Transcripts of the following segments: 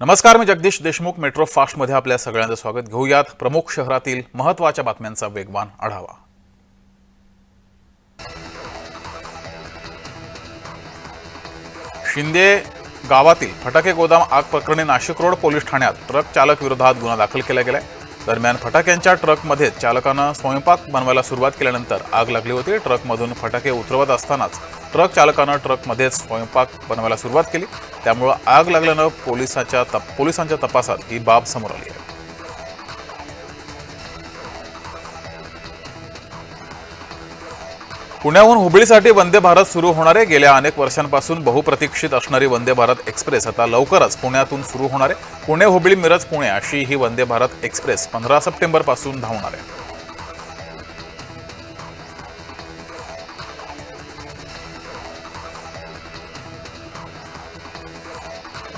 नमस्कार मी जगदीश देशमुख मेट्रो फास्टमध्ये आपल्या सगळ्यांचं स्वागत. घेऊयात प्रमुख शहरातील महत्त्वाच्या बातम्यांचा वेगवान आढावा. शिंदे गावातील फटाके गोदाम आग प्रकरणी नाशिक रोड पोलीस ठाण्यात ट्रक चालक विरोधात गुन्हा दाखल केला गेलाय. दरम्यान फटाक्यांच्या ट्रकमध्ये चालकानं स्वयंपाक बनवायला सुरुवात केल्यानंतर आग लागली होती. ट्रकमधून फटाके उतरवत असतानाच ट्रक चालकानं ट्रकमध्येच स्वयंपाक बनवायला सुरुवात केली. त्यामुळं आग लागल्यानं पोलिसांच्या तप पोलिसांच्या तपासात ही बाब समोर आली आहे. पुण्याहून हुबळीसाठी वंदे भारत सुरू होणारे गेल्या अनेक वर्षांपासून बहुप्रतीक्षित असणारी वंदे भारत एक्सप्रेस आता लवकरच पुण्यातून सुरू होणार आहे. पुणे हुबळी मिरज पुणे अशी ही वंदे भारत एक्सप्रेस पंधरा सप्टेंबरपासून धावणार आहे.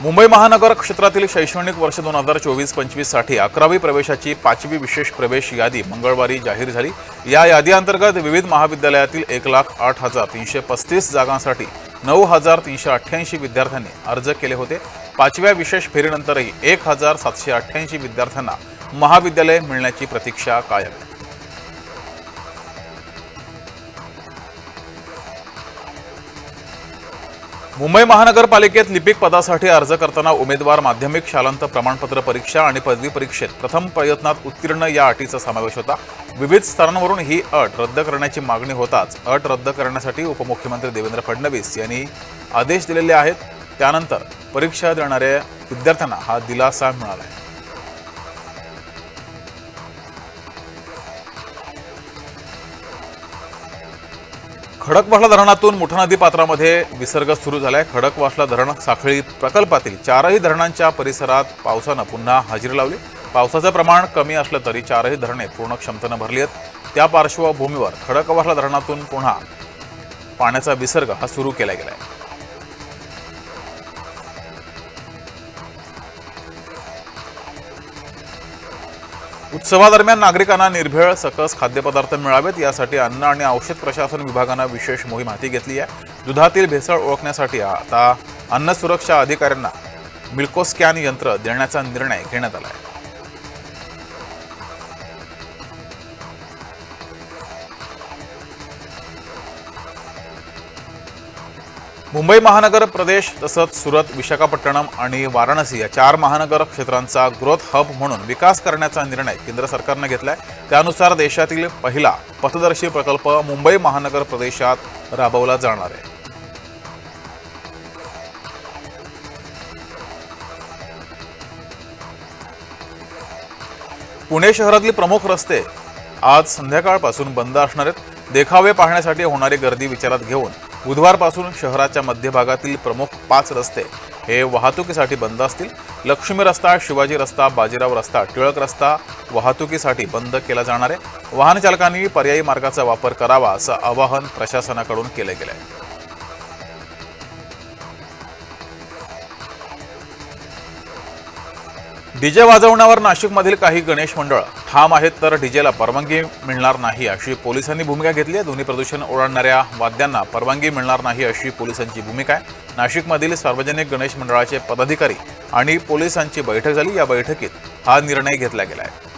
मुंबई महानगर क्षेत्रातील शैक्षणिक वर्ष दोन हजार चोवीस पंचवीससाठी अकरावी प्रवेशाची पाचवी विशेष प्रवेश यादी मंगळवारी जाहीर झाली. या यादीअंतर्गत विविध महाविद्यालयातील एक लाख आठ हजार तीनशे पस्तीस जागांसाठी नऊ हजार तीनशे अठ्ठ्याऐंशी विद्यार्थ्यांनी अर्ज केले होते. पाचव्या विशेष फेरीनंतरही एक हजार सातशे अठ्ठ्याऐंशी विद्यार्थ्यांना महाविद्यालय मिळण्याची प्रतीक्षा कायम. मुंबई महानगरपालिकेत लिपिक पदासाठी अर्ज करताना उमेदवार माध्यमिक शालांत प्रमाणपत्र परीक्षा आणि पदवी परीक्षेत प्रथम प्रयत्नात उत्तीर्ण या अटीचा समावेश होता. विविध स्तरांवरून ही अट रद्द करण्याची मागणी होताच अट रद्द करण्यासाठी उपमुख्यमंत्री देवेंद्र फडणवीस यांनी आदेश दिलेले आहेत. त्यानंतर परीक्षा देणाऱ्या विद्यार्थ्यांना हा दिलासा मिळाला आहे. खडकवासला धरणातून मुठा नदी पात्रामध्ये विसर्ग सुरू झालाय. खडकवासला धरण साखळी प्रकल्पातील चारही धरणांच्या परिसरात पावसानं पुन्हा हजेरी लावली. पावसाचं प्रमाण कमी असलं तरी चारही धरणे पूर्ण क्षमतेनं भरली आहेत. त्या पार्श्वभूमीवर खडकवासला धरणातून पुन्हा पाण्याचा विसर्ग हा सुरू केला गेलाय. उत्सवादरम्यान नागरिकांना निर्भेळ सकस खाद्यपदार्थ मिळावेत यासाठी अन्न आणि औषध प्रशासन विभागानं विशेष मोहीम हाती घेतली आहे. दुधातील भेसळ ओळखण्यासाठी आता अन्न सुरक्षा अधिकाऱ्यांना मिल्को स्कॅन यंत्र देण्याचा निर्णय घेण्यात आला आहे. मुंबई महानगर प्रदेश तसंच सुरत विशाखापट्टणम आणि वाराणसी या चार महानगर क्षेत्रांचा ग्रोथ हब म्हणून विकास करण्याचा निर्णय केंद्र सरकारनं घेतलाय. त्यानुसार देशातील पहिला पथदर्शी प्रकल्प मुंबई महानगर प्रदेशात राबवला जाणार आहे. पुणे शहरातील प्रमुख रस्ते आज संध्याकाळपासून बंद असणार आहेत. देखावे पाहण्यासाठी होणारी गर्दी विचारात घेऊन बुधवारपासून शहराच्या मध्यभागातील प्रमुख पाच रस्ते हे वाहतुकीसाठी बंद असतील. लक्ष्मी रस्ता शिवाजी रस्ता बाजीराव रस्ता टिळक रस्ता वाहतुकीसाठी बंद केला जाणार आहे. वाहन चालकांनी पर्यायी मार्गाचा वापर करावा असं आवाहन प्रशासनाकडून केलं गेलं आहे डीजे वाजवण्यावर नाशिकमधील काही गणेश मंडळ ठाम आहेत तर डीजेला परवानगी मिळणार नाही अशी पोलिसांनी भूमिका घेतली आहे. ध्वनी प्रदूषण ओढणाऱ्या वाद्यांना परवानगी मिळणार नाही अशी पोलिसांची भूमिका आहे. नाशिकमधील सार्वजनिक गणेश मंडळाचे पदाधिकारी आणि पोलिसांची बैठक झाली. या बैठकीत हा निर्णय घेतला गेला आहे.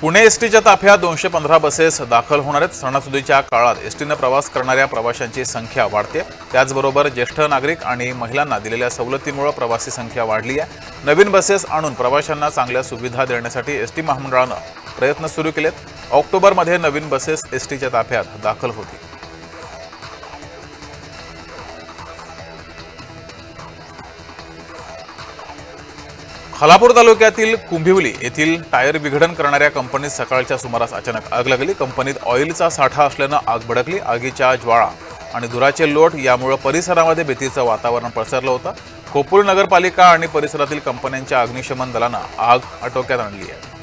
पुणे एसटीच्या ताफ्यात दोनशे पंधरा बसेस दाखल होणार आहेत. सणासुदीच्या काळात एसटीनं प्रवास करणाऱ्या प्रवाशांची संख्या वाढते. त्याचबरोबर ज्येष्ठ नागरिक आणि महिलांना दिलेल्या सवलतीमुळे प्रवासी संख्या वाढली आहे. नवीन बसेस आणून प्रवाशांना चांगल्या सुविधा देण्यासाठी एसटी महामंडळानं प्रयत्न सुरू केलेत. ऑक्टोबरमध्ये नवीन बसेस एसटीच्या ताफ्यात दाखल होतील. खालापूर तालुक्यातील कुंभिवली येथील टायर विघटन करणाऱ्या कंपनीत सकाळच्या सुमारास अचानक आग लागली. कंपनीत ऑइलचा साठा असल्यानं आग भडकली. आगीच्या ज्वाळा आणि धुराचे लोट यामुळे परिसरामध्ये भीतीचं वातावरण पसरलं होतं. कोपूर नगरपालिका आणि परिसरातील कंपन्यांच्या अग्निशमन दलानं आग आटोक्यात आणली आहे.